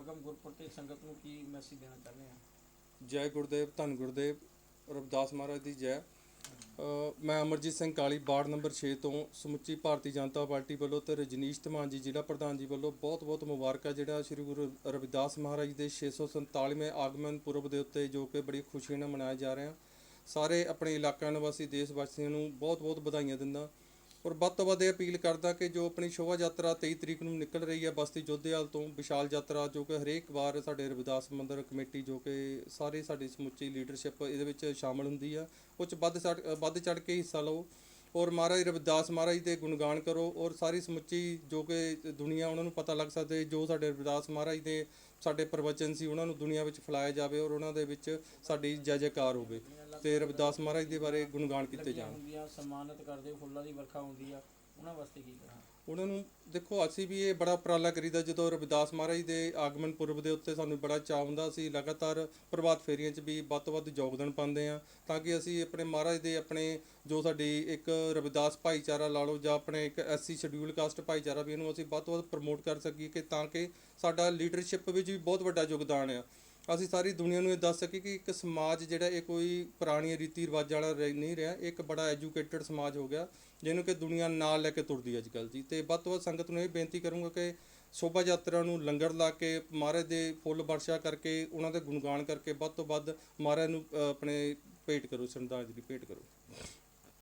ਆਗਮ ਗੁਰਪ੍ਰਤਿਕ ਸੰਗਤ ਨੂੰ ਕੀ ਮੈਸੇਜ ਦੇਣਾ ਚਾਹੁੰਦੇ ਆ? ਜੈ ਗੁਰਦੇਵ, ਧੰਨ ਗੁਰਦੇਵ, ਰਵਿਦਾਸ ਮਹਾਰਾਜ ਦੀ ਜੈ। ਮੈਂ ਅਮਰਜੀਤ ਸਿੰਘ ਕਾਲੀ, ਵਾਰਡ ਨੰਬਰ 6 ਤੋਂ ਸਮੁੱਚੀ ਭਾਰਤੀ ਜਨਤਾ ਪਾਰਟੀ ਵੱਲੋਂ ਤੇ ਰਜਨੀਸ਼ ਧਮਾਨ ਜੀ, ਜ਼ਿਲ੍ਹਾ ਪ੍ਰਧਾਨ ਜੀ ਵੱਲੋਂ ਬਹੁਤ-ਬਹੁਤ ਮੁਬਾਰਕਾਂ। ਜਿਹੜਾ ਸ੍ਰੀ ਗੁਰੂ ਰਵਿਦਾਸ ਮਹਾਰਾਜ ਦੇ 647ਵੇਂ ਆਗਮਨ ਪੁਰਬ ਦੇ ਉੱਤੇ ਜੋ ਕਿ ਬੜੀ ਖੁਸ਼ੀ ਨਾਲ ਮਨਾਇਆ ਜਾ ਰਿਹਾ। ਸਾਰੇ ਆਪਣੇ ਇਲਾਕਾ ਨਿਵਾਸੀ ਦੇਸ਼ ਵਾਸੀਆਂ ਨੂੰ ਬਹੁਤ-ਬਹੁਤ ਵਧਾਈਆਂ ਦਿੰਦਾ। ਔਰ ਵੱਧ ਤੋਂ ਵੱਧ ਇਹ ਅਪੀਲ ਕਰਦਾ ਕਿ ਜੋ ਆਪਣੀ ਸ਼ੋਭਾ ਯਾਤਰਾ 23 ਤਰੀਕ ਨੂੰ ਨਿਕਲ ਰਹੀ ਹੈ ਬਸਤੀ ਜੋਧੇਵਾਲ ਤੋਂ ਵਿਸ਼ਾਲ ਯਾਤਰਾ, ਜੋ ਕਿ ਹਰੇਕ ਵਾਰ ਸਾਡੇ ਰਵਿਦਾਸ ਮੰਦਰ ਕਮੇਟੀ, ਜੋ ਕਿ ਸਾਰੇ ਸਾਡੀ ਸਮੁੱਚੀ ਲੀਡਰਸ਼ਿਪ ਇਹਦੇ ਵਿੱਚ ਸ਼ਾਮਲ ਹੁੰਦੀ ਆ। ਉਹ 'ਚ ਵੱਧ ਚੜ੍ਹ- ਵੱਧ ਚੜ ਕੇ ਹਿੱਸਾ ਲਓ। ਔਰ ਮਹਾਰਾਜ ਰਵਿਦਾਸ ਮਹਾਰਾਜ ਦੇ ਗੁਣਗਾਨ ਕਰੋ ਔਰ ਸਾਰੀ ਸਮੁੱਚੀ ਜੋ ਕਿ ਦੁਨੀਆ ਉਹਨਾਂ ਨੂੰ ਪਤਾ ਲੱਗ ਸਕਦੇ, ਜੋ ਸਾਡੇ ਰਵਿਦਾਸ ਮਹਾਰਾਜ ਦੇ ਸਾਡੇ ਪ੍ਰਵਚਨ ਸੀ, ਉਹਨਾਂ ਨੂੰ ਦੁਨੀਆ ਵਿੱਚ ਫੈਲਾਇਆ ਜਾਵੇ ਔਰ ਉਹਨਾਂ ਦੇ ਵਿੱਚ ਸਾਡੀ ਜੈ ਜੈਕਾਰ ਹੋਵੇ ਤੇ ਰਵਿਦਾਸ ਮਹਾਰਾਜ ਦੇ ਬਾਰੇ ਗੁਣਗਾਨ ਕੀਤੇ ਜਾਣ। ਹੁੰਦੀਆਂ, ਸਨਮਾਨਿਤ ਕਰਦੇ, ਫੁੱਲਾਂ ਦੀ ਵਰਖਾ ਹੁੰਦੀ ਆ। ਉਹਨਾਂ ਵਾਸਤੇ ਕੀ ਕਰਾਂ? ਉਹਨਾਂ ਨੂੰ ਦੇਖੋ, ਅਸੀਂ ਵੀ ਇਹ ਬੜਾ ਉਪਰਾਲਾ ਕਰੀਦਾ ਜਦੋਂ ਰਵਿਦਾਸ ਮਹਾਰਾਜ ਦੇ ਆਗਮਨ ਪੁਰਬ ਦੇ ਉੱਤੇ ਸਾਨੂੰ ਬੜਾ ਚਾਅ ਹੁੰਦਾ ਸੀ। ਲਗਾਤਾਰ ਪ੍ਰਭਾਤ ਫੇਰੀਆਂ 'ਚ ਵੀ ਵੱਧ ਤੋਂ ਵੱਧ ਯੋਗਦਾਨ ਪਾਉਂਦੇ ਆ ਤਾਂ ਕਿ ਅਸੀਂ ਆਪਣੇ ਮਹਾਰਾਜ ਦੇ ਆਪਣੇ ਜੋ ਸਾਡੀ ਇੱਕ ਰਵਿਦਾਸ ਭਾਈਚਾਰਾ ਲਾ ਲਓ ਜਾਂ ਆਪਣੇ ਇੱਕ ਐਸਸੀ ਸ਼ਡਿਊਲ ਕਾਸਟ ਭਾਈਚਾਰਾ ਵੀ ਇਹਨੂੰ ਅਸੀਂ ਵੱਧ ਤੋਂ ਵੱਧ ਪ੍ਰਮੋਟ ਕਰ ਸਕੀਏ ਕਿ ਤਾਂ ਕਿ ਸਾਡਾ ਲੀਡਰਸ਼ਿਪ ਵਿੱਚ ਵੀ ਬਹੁਤ ਵੱਡਾ ਯੋਗਦਾਨ ਆ। ਅਸੀਂ ਸਾਰੀ ਦੁਨੀਆ ਨੂੰ ਇਹ ਦੱਸ ਸਕੀਏ ਕਿ ਇੱਕ ਸਮਾਜ ਜਿਹੜਾ ਇਹ ਕੋਈ ਪੁਰਾਣੀ ਰੀਤੀ ਰਿਵਾਜਾਂ ਵਾਲਾ ਰਹਿ- ਨਹੀਂ ਰਿਹਾ ਇਹ ਇੱਕ ਬੜਾ ਐਜੂਕੇਟਡ ਸਮਾਜ ਹੋ ਗਿਆ, ਜਿਹਨੂੰ ਕਿ ਦੁਨੀਆ ਨਾਲ ਲੈ ਕੇ ਤੁਰਦੀ ਅੱਜ ਕੱਲ੍ਹ ਜੀ। ਤੇ ਵੱਧ ਤੋਂ ਵੱਧ ਸੰਗਤ ਨੂੰ ਇਹ ਬੇਨਤੀ ਕਰੂੰਗਾ ਕਿ ਸ਼ੋਭਾ ਯਾਤਰਾ ਨੂੰ ਲੰਗਰ ਲਾ ਕੇ ਮਹਾਰਾਜ ਦੇ ਫੁੱਲ ਵਰਸ਼ਾ ਕਰਕੇ, ਉਹਨਾਂ ਦੇ ਗੁਣਗਾਨ ਕਰਕੇ ਵੱਧ ਤੋਂ ਵੱਧ ਮਹਾਰਾਜ ਨੂੰ ਆਪਣੇ ਭੇਟ ਕਰੋ ਸ਼ਰਧਾਂਜਲੀ ਭੇਟ ਕਰੋ।